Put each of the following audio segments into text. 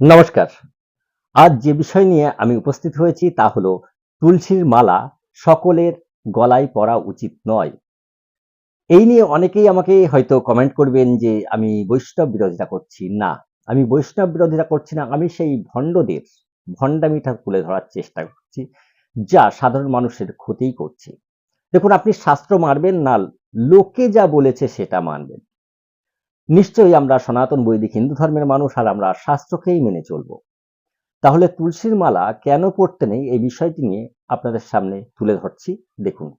নমস্কার। আজ যে বিষয় নিয়ে আমি উপস্থিত হয়েছি তা হলো তুলসীর মালা সকলের গলায় পরা উচিত নয়। এই নিয়ে অনেকেই আমাকে হয়তো কমেন্ট করবেন যে আমি বৈষ্ণব বিরোধিতা করছি। না, আমি বৈষ্ণব বিরোধিতা করছি না, আমি সেই ভণ্ডদের ভণ্ডামিটা তুলে ধরার চেষ্টা করছি, যা সাধারণ মানুষের ক্ষতিই করছে। দেখুন, আপনি শাস্ত্র মানবেন না, লোকে যা বলেছে সেটা মানবেন। নিশ্চয়ই আমরা সনাতন বৈদিক হিন্দু ধর্মের মানুষ আর আমরা শাস্ত্রকেই মেনে চলব। তাহলে তুলসীর মালা কেন পড়তে নেই এই বিষয়টি নিয়ে আপনাদের সামনে তুলে ধরছি, দেখুন।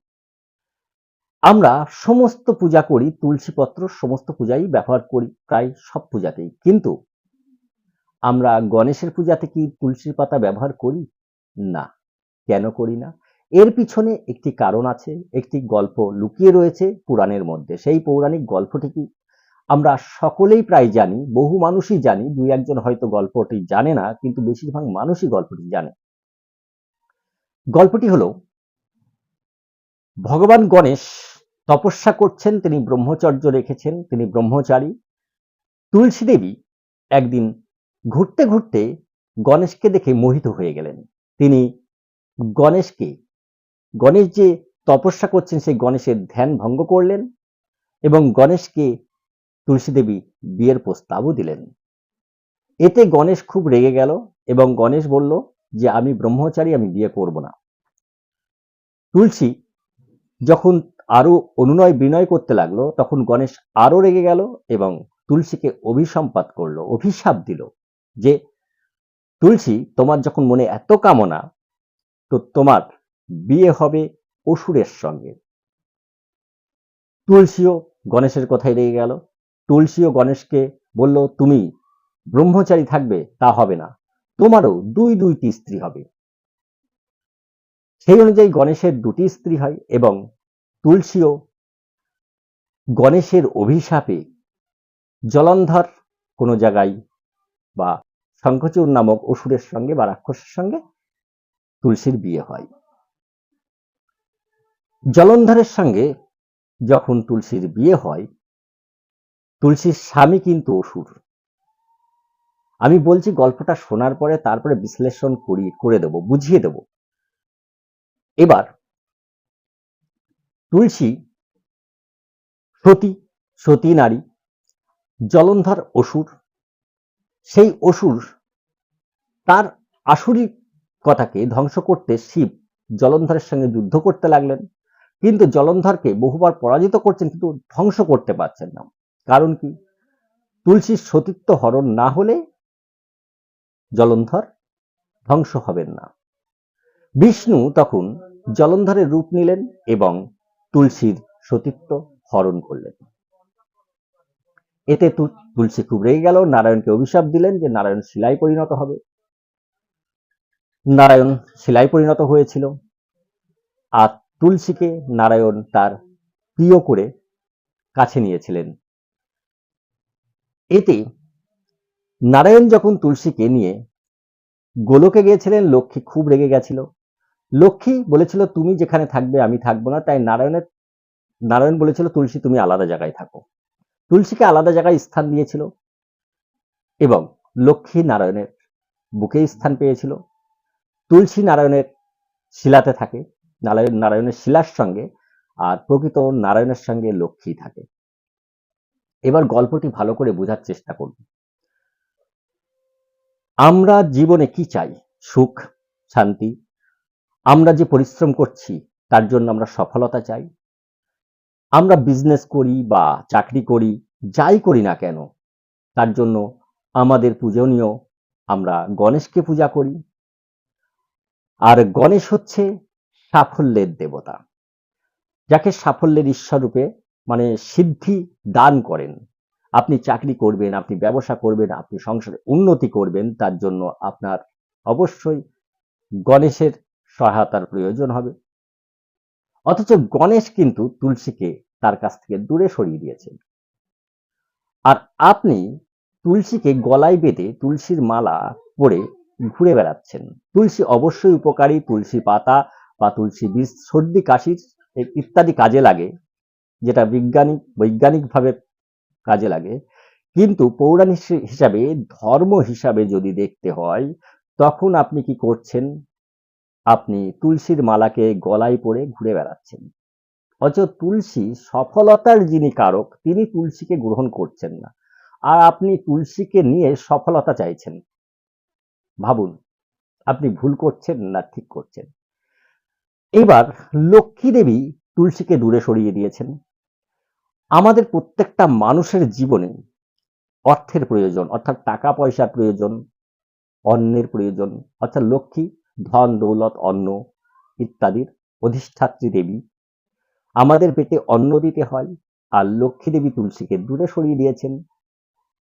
আমরা সমস্ত পূজা করি তুলসী পত্র সমস্ত পূজাই ব্যবহার করি, প্রায় সব পূজাতেই। কিন্তু আমরা গণেশের পূজাতে কি তুলসীর পাতা ব্যবহার করি? না। কেন করি না? এর পিছনে একটি কারণ আছে, একটি গল্প লুকিয়ে রয়েছে পুরাণের মধ্যে। সেই পৌরাণিক গল্পটি কি আমরা সকলেই প্রায় জানি, বহু মানুষই জানি, দুই একজন হয়তো গল্পটি জানে না, কিন্তু বেশিরভাগ মানুষই গল্পটি জানে। গল্পটি হলো, ভগবান গণেশ তপস্যা করছেন, তিনি ব্রহ্মচর্য রেখেছেন, তিনি ব্রহ্মচারী। তুলসী দেবী একদিন ঘুরতে ঘুরতে গণেশকে দেখে মোহিত হয়ে গেলেন। তিনি গণেশকে, গণেশ যে তপস্যা করছেন, সেই গণেশের ধ্যান ভঙ্গ করলেন এবং গণেশকে তুলসী দেবী বিয়ের প্রস্তাবও দিলেন। এতে গণেশ খুব রেগে গেল এবং গণেশ বলল যে, আমি ব্রহ্মচারী, আমি বিয়ে করব না। তুলসী যখন আরও অনুনয় বিনয় করতে লাগল, তখন গণেশ আরও রেগে গেল এবং তুলসীকে অভিসম্পাত করল, অভিশাপ দিল যে, তুলসী, তোমার যখন মনে এত কামনা, তো তোমার বিয়ে হবে অসুরের সঙ্গে। তুলসীও গণেশের কথাই রেগে গেল। তুলসী ও গণেশকে বলল, তুমি ব্রহ্মচারী থাকবে, তা হবে না। তোমারও দুই দুইটি স্ত্রী হবে। সেই অনুযায়ী গণেশের দুটি স্ত্রী হয় এবং তুলসীও গণেশের অভিশাপে জলন্ধর কোনো জায়গায় বা শঙ্খচূড় নামক অসুরের সঙ্গে বা রাক্ষসের সঙ্গে তুলসীর বিয়ে হয়। জলন্ধরের সঙ্গে যখন তুলসীর বিয়ে হয় তুলসীর স্বামী কিন্তু অসুর। আমি বলছি গল্পটা শোনার পরে তারপরে বিশ্লেষণ করি, করে দেব, বুঝিয়ে দেব। এবার, তুলসী সতী সতী নারী, জলন্ধর অসুর, সেই অসুর তার আসুরি কথাকে ধ্বংস করতে শিব জলন্ধরের সঙ্গে যুদ্ধ করতে লাগলেন। কিন্তু জলন্ধরকে বহুবার পরাজিত করছেন কিন্তু ধ্বংস করতে পারছেন না। কারণ কি? তুলসীর সতীত্ব হরণ না হলে জলন্ধর ধ্বংস হবেন না। বিষ্ণু তখন জলন্ধরের রূপ নিলেন এবং তুলসীর সতীত্ব হরণ করলেন। এতে তুলসী খুব রেগে গেল, নারায়ণকে অভিশাপ দিলেন যে নারায়ণ শিলায় পরিণত হবে। নারায়ণ শিলায় পরিণত হয়েছিল। আর তুলসীকে নারায়ণ তার প্রিয় করে কাছে নিয়েছিলেন। এতে নারায়ণ যখন তুলসীকে নিয়ে গোলকে গিয়েছিলেন, লক্ষ্মী খুব রেগে গেছিল। লক্ষ্মী বলেছিল, তুমি যেখানে থাকবে, আমি থাকব না। তাই নারায়ণের, নারায়ণ বলেছিল, তুলসী, তুমি আলাদা জায়গায় থাকো। তুলসীকে আলাদা জায়গায় স্থান দিয়েছিল এবং লক্ষ্মী নারায়ণের বুকে স্থান পেয়েছিল। তুলসী নারায়ণের শিলাতে থাকে। নারায়ণ, নারায়ণের শিলার সঙ্গে আর প্রকৃত নারায়ণের সঙ্গে লক্ষ্মী থাকে। এবার গল্পটি ভালো করে বোঝার চেষ্টা করব। আমরা জীবনে কি চাই? সুখ, শান্তি। আমরা যে পরিশ্রম করছি, তার জন্য আমরা সফলতা চাই। আমরা বিজনেস করি বা চাকরি করি, যাই করি না কেন, তার জন্য আমাদের পূজনীয় আমরা গণেশকে পূজা করি। আর গণেশ হচ্ছে সাফল্যের দেবতা, যাকে সাফল্যের ঈশ্বর রূপে মানে সিদ্ধি দান করেন। আপনি চাকরি করবেন, আপনি ব্যবসা করবেন, আপনি সংসারে উন্নতি করবেন, তার জন্য আপনার অবশ্যই গণেশের সহায়তার প্রয়োজন হবে। অথচ গণেশ কিন্তু তুলসীকে তার কাছ থেকে দূরে সরিয়ে দিয়েছেন। আর আপনি তুলসীকে গলায় বেঁধে তুলসীর মালা পরে ঘুরে বেড়াচ্ছেন। তুলসী অবশ্যই উপকারী, তুলসী পাতা বা তুলসী বীজ, সর্দি, কাশির ইত্যাদি কাজে লাগে। যেটা বিজ্ঞানিক, বৈজ্ঞানিকভাবে কাজে লাগে। কিন্তু পৌরাণিক হিসাবে, ধর্ম হিসাবে যদি দেখতে হয়, তখন আপনি কি করছেন? আপনি তুলসীর মালাকে গলায় পরে ঘুরে বেড়াচ্ছেন। অথচ তুলসী সফলতার যিনি কারক, তিনি তুলসীকে গ্রহণ করছেন না। আর আপনি তুলসীকে নিয়ে সফলতা চাইছেন। ভাবুন, আপনি ভুল করছেন না ঠিক করছেন। এবার লক্ষ্মী দেবী তুলসীকে দূরে সরিয়ে দিয়েছেন। আমাদের প্রত্যেকটা মানুষের জীবনে অর্থের প্রয়োজন, অর্থাৎ টাকা পয়সার প্রয়োজন, অন্নের প্রয়োজন, অর্থাৎ লক্ষ্মী, ধন, দৌলত, অন্ন ইত্যাদির অধিষ্ঠাত্রী দেবী আমাদের পেটে অন্ন দিতে হয় আর লক্ষ্মী দেবী তুলসীকে দূরে সরিয়ে দিয়েছেন।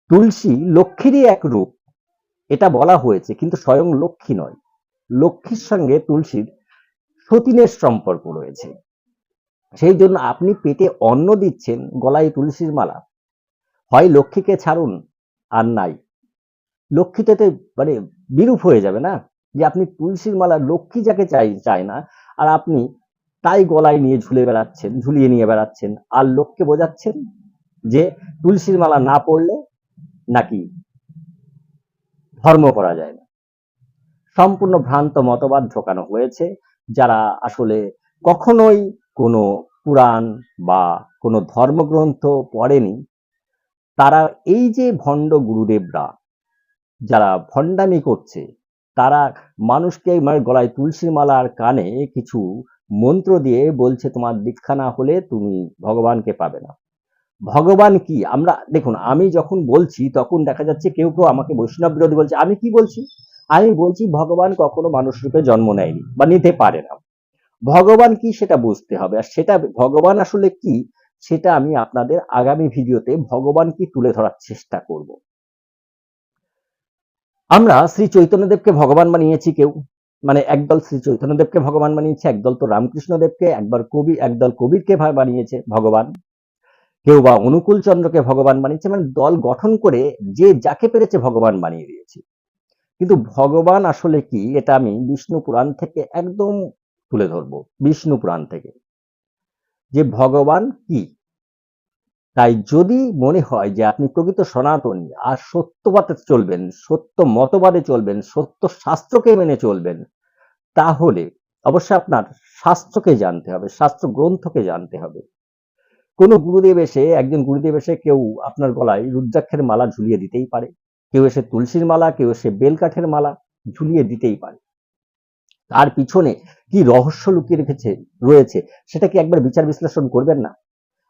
তুলসী লক্ষ্মীরই এক রূপ, এটা বলা হয়েছে, কিন্তু স্বয়ং লক্ষ্মী নয়। লক্ষ্মীর সঙ্গে তুলসীর সতীনের সম্পর্ক রয়েছে। সেই জন্য আপনি পেটে অন্ন দিচ্ছেন, গলায় তুলসীর মালা। হয় লক্ষ্মীকে ছাড়ুন, আর নাই। লক্ষ্মী তো মানে বিরূপ হয়ে যাবে না? যে আপনি তুলসীর মালা, লক্ষ্মী যাকে চাই, চায় না, আর আপনি তাই গলায় নিয়ে ঝুলে বেড়াচ্ছেন, ঝুলিয়ে নিয়ে বেড়াচ্ছেন, আর লোককে বোঝাচ্ছেন যে তুলসীর মালা না পড়লে নাকি ধর্ম করা যায় না। সম্পূর্ণ ভ্রান্ত মতবাদ ঢোকানো হয়েছে, যারা আসলে কখনোই কোনো পুরাণ বা কোনো ধর্মগ্রন্থ পড়েনি, তারা এই যে ভণ্ড গুরুদেবরা যারা ভণ্ডামি করছে, তারা মানুষকে মানে গলায় তুলসীর মালার কানে কিছু মন্ত্র দিয়ে বলছে, তোমার দীক্ষা না হলে তুমি ভগবানকে পাবে না। ভগবান কি? আমরা, দেখুন, আমি যখন বলছি, তখন দেখা যাচ্ছে কেউ কেউ আমাকে বৈষ্ণব বিরোধী বলছে, আমি কি বলছি? আমি বলছি, ভগবান কখনো মানুষ রূপে জন্ম নেয়নি বা নিতে পারে না। ভগবান কি সেটা বুঝতে হবে। আর সেটা ভগবান আসলে কি, সেটা আমি আপনাদের আগামী ভিডিওতে ভগবান কি তুলে ধরার চেষ্টা করব। আমরা শ্রী চৈতন্যদেবকে ভগবান বানিয়েছি কেউ? মানে একদল শ্রী চৈতন্যদেবকে ভগবান বানিয়েছে, একদল তো রামকৃষ্ণ দেবকে একবার কবি, একদল কবিরকে বানিয়েছে ভগবান। কেউ বা অনুকূল চন্দ্রকে ভগবান বানিয়েছে মানে দল গঠন করে যে যাকে পেরেছে ভগবান বানিয়ে দিয়েছে। কিন্তু ভগবান আসলে কি, এটা আমি বিষ্ণু পুরাণ থেকে একদম তুলে ধরবো, বিষ্ণু পুরাণ থেকে। যে ভগবান কি? তাই যদি মনে হয় যে আপনি প্রকৃত সনাতনী আর সত্যবাদে চলবেন, সত্য মতবাদে চলবেন, সত্য শাস্ত্রকে মেনে চলবেন, তাহলে অবশ্যই আপনার শাস্ত্রকে জানতে হবে, শাস্ত্র গ্রন্থকে জানতে হবে। কোনো গুরুদেব এসে, একজন গুরুদেব এসে কেউ আপনার গলায় রুদ্রাক্ষের মালা ঝুলিয়ে দিতেই পারে। কেউ এসে তুলসীর মালা, কেউ এসে বেলকাঠের মালা ঝুলিয়ে দিতেই পারে। তার পিছনে কি রহস্য লুকিয়ে রেখেছে, রয়েছে, সেটা কি একবার বিচার বিশ্লেষণ করবেন না?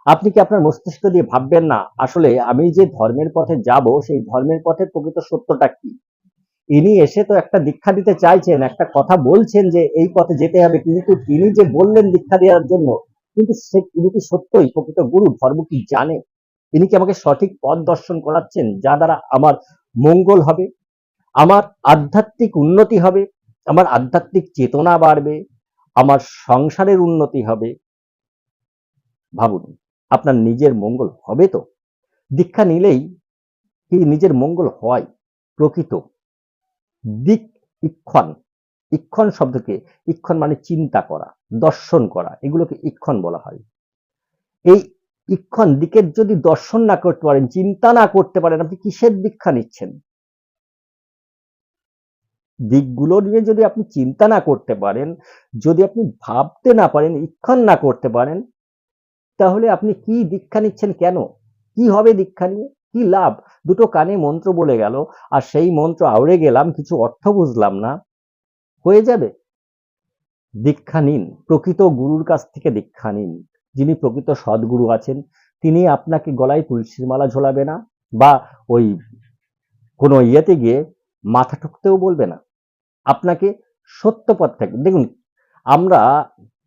আপনি কি আপনার মস্তিষ্ক দিয়ে ভাববেন না, আসলে আমি যে ধর্মের পথে যাব, সেই ধর্মের পথে প্রকৃত সত্যটা কি? ইনি এসে তো একটা দীক্ষা দিতে চাইছেন, একটা কথা বলছেন যে এই পথে যেতে হবে, কিন্তু তিনি যে বললেন দীক্ষা দেওয়ার জন্য, কিন্তু সে তিনি কি সত্যই প্রকৃত গুরু, ধর্ম কি জানে? তিনি কি আমাকে সঠিক পথ দর্শন করাচ্ছেন, যা দ্বারা আমার মঙ্গল হবে? আমার আধ্যাত্মিক উন্নতি হবে? আমার আধ্যাত্মিক চেতনা বাড়বে, আমার সংসারের উন্নতি হবে। ভাবুন, আপনার নিজের মঙ্গল হবে তো? দীক্ষা নিলেই কি নিজের মঙ্গল হয়? প্রকৃত। দিক ইক্ষণ। ইক্ষণ শব্দকে, ইক্ষণ মানে চিন্তা করা, দর্শন করা, এগুলোকে ইক্ষণ বলা হয়। এই ইক্ষণ দিকের যদি দর্শন না করতে পারেন, চিন্তা না করতে পারেন, আপনি কিসের দীক্ষা নিচ্ছেন? দিকগুলো নিয়ে যদি আপনি চিন্তা না করতে পারেন, যদি আপনি ভাবতে না পারেন ইক্ষণ না করতে পারেন, তাহলে আপনি কি দীক্ষা নিচ্ছেন কেন? কি হবে দীক্ষা নিয়ে? কি লাভ? দুটো কানে মন্ত্র বলে গেল, আর সেই মন্ত্র আউড়ে গেলাম, কিছু অর্থ বুঝলাম না। হয়ে যাবে। দীক্ষা নিন, প্রকৃত গুরুর কাছ থেকে দীক্ষা নিন। যিনি প্রকৃত সদ্গুরু আছেন, তিনি আপনাকে গলায় তুলসীর মালা ঝোলাবে না, বা ওই কোনো ইয়েতে গিয়ে মাথা ঠুকতেও বলবে না। আপনাকে সত্য পথ থেকে, দেখুন, আমরা,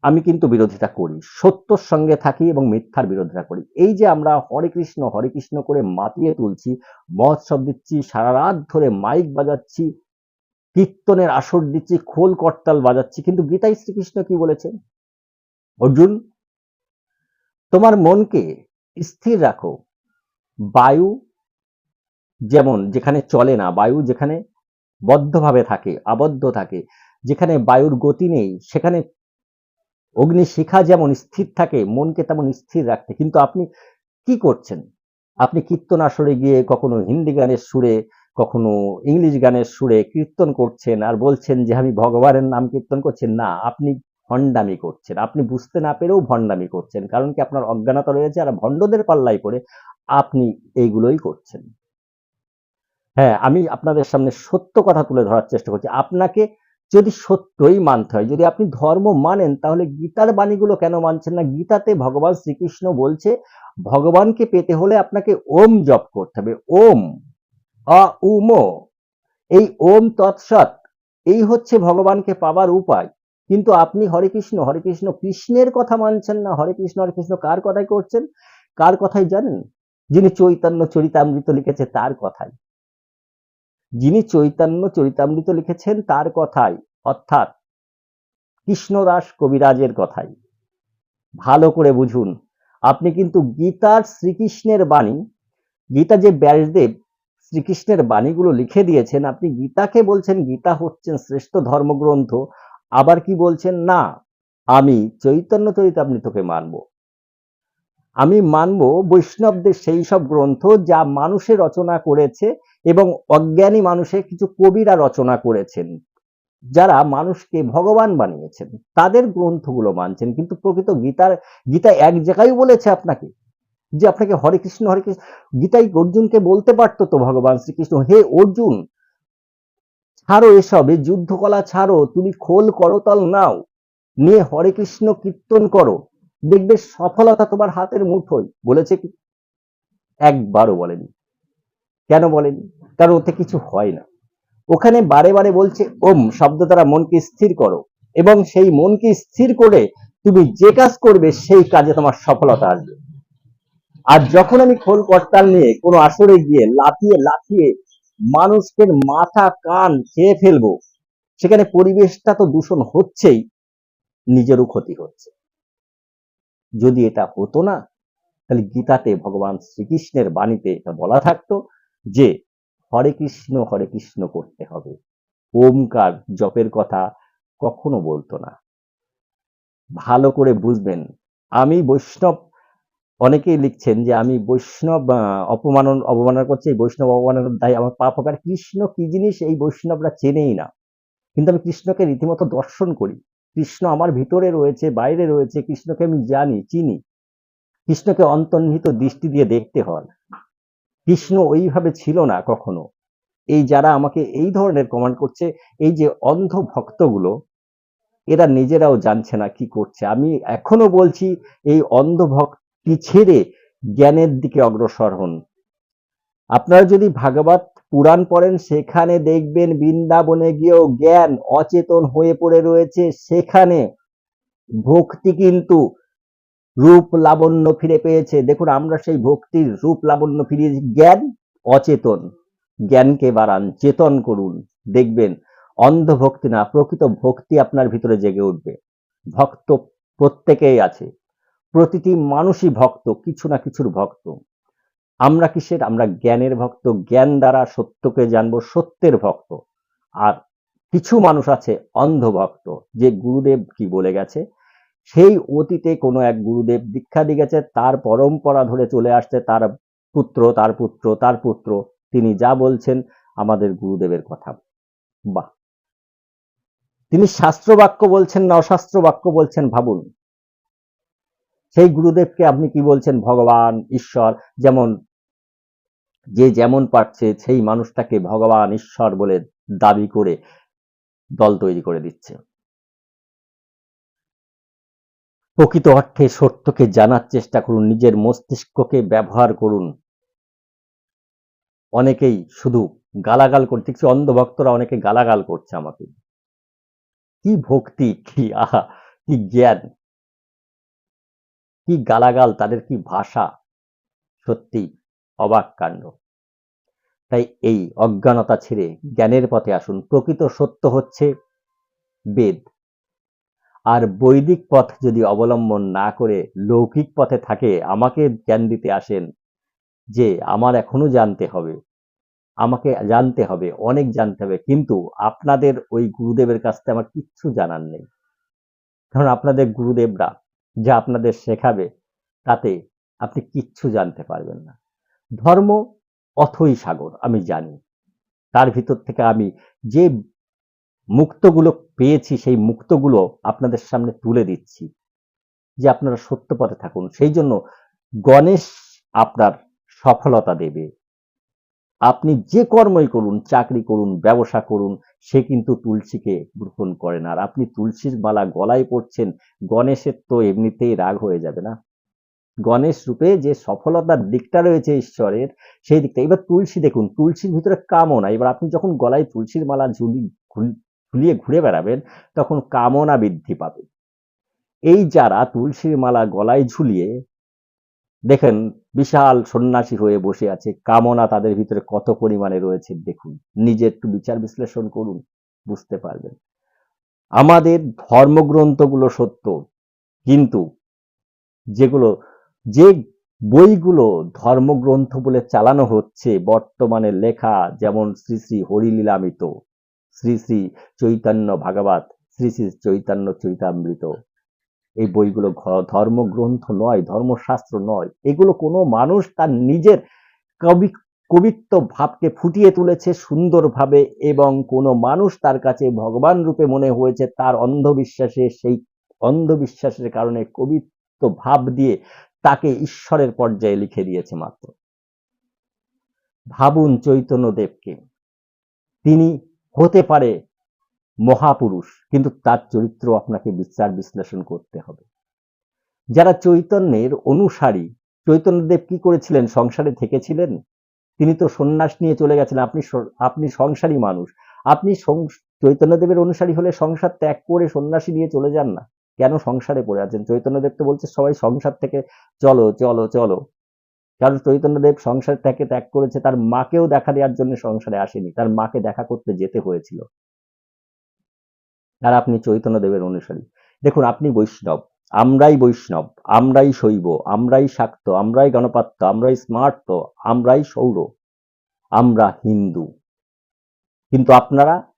আমি কিন্তু বিরোধিতা করি, সত্যর সঙ্গে থাকি এবং মিথ্যার বিরোধিতা করি। এই যে আমরা হরে কৃষ্ণ হরে কৃষ্ণ করে মাতিয়ে তুলছি, মহোৎসব দিচ্ছি, সারা রাত ধরে মাইক বাজাচ্ছি, কীর্তনের আসর দিচ্ছি, খোল করতাল বাজাচ্ছি, কিন্তু গীতায় শ্রীকৃষ্ণ কি বলেছেন? অর্জুন, তোমার মনকে স্থির রাখো। বায়ু যেমন যেখানে চলে না, বায়ু যেখানে বদ্ধভাবে থাকে, আবদ্ধ থাকে। যেখানে বায়ুর গতি নেই, সেখানে অগ্নিশিখা যেমন স্থির থাকে, মনকে তেমন স্থির রাখতে। কিন্তু আপনি কি করছেন? আপনি কীর্তন আসরে গিয়ে কখনো হিন্দি গানের সুরে, কখনো ইংলিশ গানের সুরে কীর্তন করছেন আর বলছেন যে, আমি ভগবানের নাম কীর্তন করছেন না, আপনি ভণ্ডামি করছেন। আপনি বুঝতে না পেরেও ভণ্ডামি করছেন। কারণ কি আপনার অজ্ঞানতা রয়েছে আর ভণ্ডদের পাল্লাই পড়ে আপনি এইগুলোই করছেন। হ্যাঁ আমি আপনাদের সামনে সত্য কথা তুলে ধরার চেষ্টা করছি। আপনাকে যদি সত্যই মানতে হয়, যদি আপনি ধর্ম মানেন, তাহলে গীতার বাণীগুলো কেন মানছেন না? গীতাতে ভগবান শ্রীকৃষ্ণ বলছে, ভগবানকে পেতে হলে আপনাকে ওম জপ করতে হবে। ওম অ উম এই ওম তৎসৎ, এই হচ্ছে ভগবানকে পাবার উপায়। কিন্তু আপনি হরে কৃষ্ণ হরে কৃষ্ণ কৃষ্ণের কথা মানছেন না। হরে কৃষ্ণ হরে কৃষ্ণ কার কথাই করছেন? কার কথাই জানেন? যিনি চৈতন্য চরিতামৃত লিখেছে তার কথাই। যিনি চৈতন্য চরিতামৃত লিখেছেন তার কথাই, অর্থাৎ কৃষ্ণদাস কবিরাজের কথাই। ভালো করে বুঝুন, আপনি কিন্তু গীতার শ্রীকৃষ্ণের বাণী, গীতা যে ব্যাসদেব শ্রীকৃষ্ণের বাণীগুলো লিখে দিয়েছেন, আপনি গীতাকে বলছেন, গীতা হচ্ছেন শ্রেষ্ঠ ধর্মগ্রন্থ, আবার কি বলছেন? না, আমি চৈতন্য চরিতামৃতকে মানব। আমি মানব বৈষ্ণবদের সেই সব গ্রন্থ যা মানুষে রচনা করেছে এবং অজ্ঞানী মানুষে কিছু কবিরা রচনা করেছেন, যারা মানুষকে ভগবান বানিয়েছেন, তাদের গ্রন্থগুলো মানছেন। কিন্তু প্রকৃত গীতার, গীতা এক জায়গায় বলেছে আপনাকে যে আপনাকে হরে কৃষ্ণ হরে কৃষ্ণ, গীতাই অর্জুনকে বলতে পারতো তো ভগবান শ্রীকৃষ্ণ, হে অর্জুন, ছাড়ো এসব এই যুদ্ধকলা ছাড়ো, তুমি খোল করতল নাও, নিয়ে হরে কৃষ্ণ কীর্তন করো। দেখবে সফলতা তোমার হাতের মুঠোয়। বলেছে কি? একবারও বলেনি। কেন বলেনি? কারণ ওতে কিছু হয় না। ওখানে বারে বারে বলছে, ওম শব্দ দ্বারা মনকে স্থির করো। এবং সেই মনকে স্থির করে তুমি যে কাজ করবে, সেই কাজে তোমার সফলতা আসবে। আর যখন আমি খোল করতাল নিয়ে কোনো আসরে গিয়ে লাফিয়ে লাফিয়ে মানুষকে মাথা, কান খেয়ে ফেলব, সেখানে পরিবেশটা তো দূষণ হচ্ছেই, নিজেরও ক্ষতি হচ্ছে। যদি এটা হতো না, তাহলে গীতাতে ভগবান শ্রীকৃষ্ণের বাণীতে এটা বলা থাকতো যে, হরে কৃষ্ণ হরে কৃষ্ণ করতে হবে। ওমকার জপের কথা কখনো বলতো না। ভালো করে বুঝবেন। আমি বৈষ্ণব, অনেকেই লিখছেন যে আমি বৈষ্ণব অপমানন, অবমাননা করছি, এই বৈষ্ণব অবমাননার দায় আমার পাপ হবে কৃষ্ণ কি জিনিস? এই বৈষ্ণবরা চেনেই না। কিন্তু আমি কৃষ্ণকে রীতিমতো দর্শন করি। কৃষ্ণ আমার ভিতরে রয়েছে, বাইরে রয়েছে, কৃষ্ণকে আমি জানি, চিনি। কৃষ্ণকে অন্তর্নিহিত দৃষ্টি দিয়ে দেখতে হয়। কৃষ্ণ ওইভাবে ছিল না কখনো। এই যারা আমাকে এই ধরনের কমান্ড করছে, এই যে অন্ধ ভক্তগুলো, এরা নিজেরাও জানছে না কি করছে। আমি এখনও বলছি, এই অন্ধ ভক্তি ছেড়ে জ্ঞানের দিকে অগ্রসর হন। আপনারা যদি ভাগবত পুরাণ পড়েন, সেখানে দেখবেন বৃন্দাবনে গিয়েও জ্ঞান অচেতন হয়ে পড়ে রয়েছে। সেখানে ভক্তি কিন্তু রূপ লাবণ্য ফিরে পেয়েছে। দেখুন, আমরা সেই ভক্তির রূপ লাবণ্য ফিরিয়ে জ্ঞান অচেতন, জ্ঞানকে বাড়ান, চেতন করুন, দেখবেন অন্ধ ভক্তি না, প্রকৃত ভক্তি আপনার ভিতরে জেগে উঠবে। ভক্ত প্রত্যেকেই আছে। প্রতিটি মানুষই ভক্ত, কিছু না কিছুর ভক্ত। আমরা কিসের? আমরা জ্ঞানের ভক্ত। জ্ঞান দ্বারা সত্যকে জানব, সত্যের ভক্ত। আর কিছু মানুষ আছে অন্ধ ভক্ত যে গুরুদেব কি বলে গেছে? সেই অতীতে কোনো এক গুরুদেব দীক্ষা দিয়ে গেছে, তার পরম্পরা ধরে চলে আসছে, তার পুত্র তার পুত্র তার পুত্র। তিনি যা বলছেন আমাদের গুরুদেবের কথা। বাহ! তিনি শাস্ত্র বাক্য বলছেন না অশাস্ত্র বাক্য বলছেন ভাবুন। সেই গুরুদেবকে আপনি কি বলছেন? ভগবান, ঈশ্বর, যেমন যে যেমন পারছে, সেই মানুষটাকে ভগবান ঈশ্বর বলে দাবি করে দল তৈরি করে দিচ্ছে। প্রকৃত অর্থে সত্যকে জানার চেষ্টা করুন, নিজের মস্তিষ্ককে ব্যবহার করুন। অনেকেই শুধু গালাগাল করছে, দেখছি অন্ধভক্তরা অনেকে গালাগাল করছে আমাকে। কি ভক্তি, কি আহা, কি জ্ঞান, কি গালাগাল, তাদের কি ভাষা? সত্যি অবাক কাণ্ড। তাই এই অজ্ঞানতা ছেড়ে জ্ঞানের পথে আসুন। প্রকৃত সত্য হচ্ছে বেদ। আর বৈদিক পথ যদি অবলম্বন না করে লৌকিক পথে থাকে, আমাকে জ্ঞান দিতে আসেন যে আমার এখনও জানতে হবে। আমাকে জানতে হবে, অনেক জানতে হবে। কিন্তু আপনাদের ওই গুরুদেবের কাছ থেকে আমার কিচ্ছু জানার নেই। কারণ আপনাদের গুরুদেবরা যা আপনাদের শেখাবে, তাতে আপনি কিচ্ছু জানতে পারবেন না। ধর্ম অথই সাগর, আমি জানি। তার ভিতর থেকে আমি যে মুক্তগুলো পেয়েছি, সেই মুক্তগুলো আপনাদের সামনে তুলে দিচ্ছি, যে আপনারা সত্য পথে থাকুন। সেই জন্য গণেশ আপনার সফলতা দেবে। আপনি যে কর্মই করুন, চাকরি করুন, ব্যবসা করুন, সে কিন্তু তুলসীকে গ্রহণ করে না। আর আপনি তুলসীর মালা গলায় পড়ছেন গণেশের তো এমনিতেই রাগ হয়ে যাবে না? গণেশ রূপে যে সফলতার দিকটা রয়েছে ঈশ্বরের, সেই দিকটা। এবার তুলসী দেখুন, তুলসীর ভিতরে কামনা। এবার আপনি যখন গলায় তুলসীর মালা ঝুলি ঝুলিয়ে ঘুরে বেড়াবেন, তখন কামনা বৃদ্ধি পাবে। এই যারা তুলসীর মালা গলায় ঝুলিয়ে, দেখেন বিশাল সন্ন্যাসী হয়ে বসে আছে, কামনা তাদের ভিতরে কত পরিমাণে রয়েছে দেখুন। নিজে একটু বিচার বিশ্লেষণ করুন, বুঝতে পারবেন। আমাদের ধর্মগ্রন্থগুলো সত্য, কিন্তু যেগুলো যে বইগুলো ধর্মগ্রন্থ বলে চালানো হচ্ছে, বর্তমানে লেখা যেমন শ্রী শ্রী হরিলীলামিত, শ্রী শ্রী চৈতন্য ভাগবত, শ্রী শ্রী চৈতন্য চৈতামৃত। এই বইগুলো ধর্মগ্রন্থ নয়, ধর্মশাস্ত্র নয়। এগুলো কোনো মানুষ তার নিজের কবি, কবিত্ব ভাবকে ফুটিয়ে তুলেছে সুন্দরভাবে এবং কোনো মানুষ তার কাছে ভগবান রূপে মনে হয়েছে, তার অন্ধবিশ্বাসে সেই অন্ধবিশ্বাসের কারণে কবিত্ব ভাব দিয়ে তাকে ঈশ্বরের পর্যায়ে লিখে দিয়েছে মাত্র। ভাবুন চৈতন্যদেবকে তিনি হতে পারে মহাপুরুষ, কিন্তু তার চরিত্র আপনাকে বিচার বিশ্লেষণ করতে হবে। যারা চৈতন্যের অনুসারী চৈতন্যদেব কি করেছিলেন? সংসারে থেকেছিলেন? তিনি তো সন্ন্যাস নিয়ে চলে গেছেন, আপনি আপনি সংসারী মানুষ। আপনি চৈতন্যদেবের অনুসারী হলে সংসার ত্যাগ করে সন্ন্যাসী নিয়ে চলে যান না। কেন সংসারে পড়ে আছেন? চৈতন্যদেব তো বলছে, সবাই সংসার থেকে চলো চলো চলো। কারণ চৈতন্যদেব সংসার থেকে ত্যাগ করেছে, তার মাকেও দেখা দেওয়ার জন্য সংসারে আসেনি। তার মাকে দেখা করতে যেতে হয়েছিল। আর আপনি চৈতন্যদেবের অনুসারী। দেখুন, আপনি বৈষ্ণব, আমরাই বৈষ্ণব, আমরাই শৈব, আমরাই শাক্ত, আমরাই গণপাত্য আমরাই স্মার্ত, আমরাই সৌর, আমরা হিন্দু। কিন্তু আপনারা,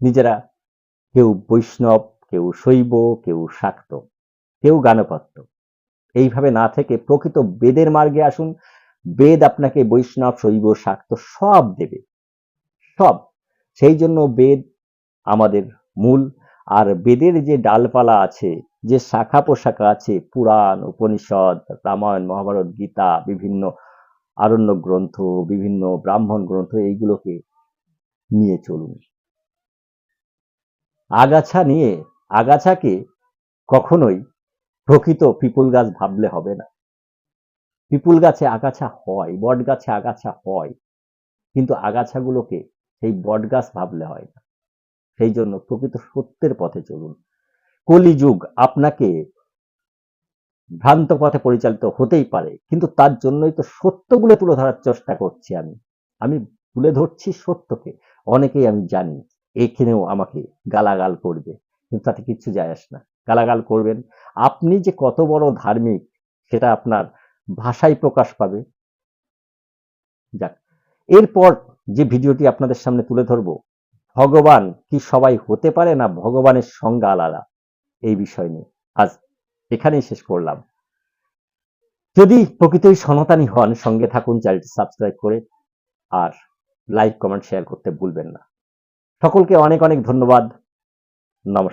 নিজেরা কেউ বৈষ্ণব কেউ শৈব, কেউ শাক্ত, কেউ গানপাত্য এইভাবে না থেকে প্রকৃত বেদের মার্গে আসুন। বেদ আপনাকে বৈষ্ণব, শৈব, শাক্ত সব দেবে। সব। সেই জন্য বেদ আমাদের মূল। আর বেদের যে ডালপালা আছে, যে শাখা পোশাখা আছে, পুরাণ, উপনিষদ, রামায়ণ, মহাভারত, গীতা, বিভিন্ন আরণ্য গ্রন্থ, বিভিন্ন ব্রাহ্মণ গ্রন্থ, এইগুলোকে নিয়ে চলুন। আগাছা নিয়ে আগাছাকে কখনোই প্রকৃত পিপুল গাছ ভাবলে হবে না। পিপুল গাছে আগাছা হয়, বট গাছে আগাছা হয়, কিন্তু আগাছাগুলোকে সেই বট গাছ ভাবলে হয় না। সেই জন্য প্রকৃত সত্যের পথে চলুন। কলিযুগ আপনাকে ভ্রান্ত পথে পরিচালিত হতেই পারে, কিন্তু তার জন্যই তো সত্যগুলো তুলে ধরার চেষ্টা করছি আমি। আমি তুলে ধরছি সত্যকে, অনেকেই আমি জানি, এখানেও আমাকে গালাগাল করবে। কিন্তু তাতে কিচ্ছু যায় আসে না। গালাগাল করবেন। আপনি যে কত বড় ধার্মিক, সেটা আপনার ভাষায় প্রকাশ পাবে। যাক, এরপর যে ভিডিওটি আপনাদের সামনে তুলে ধরবো, ভগবান কি সবাই হতে পারে না ভগবানের সংজ্ঞা আলাদা? এই বিষয় নিয়ে। আজ এখানেই শেষ করলাম। যদি প্রকৃতই সনাতনী হন, সঙ্গে থাকুন, চ্যানেলটি সাবস্ক্রাইব করে আর লাইক, কমেন্ট, শেয়ার করতে ভুলবেন না। সকলকে অনেক অনেক ধন্যবাদ। নমস্কার।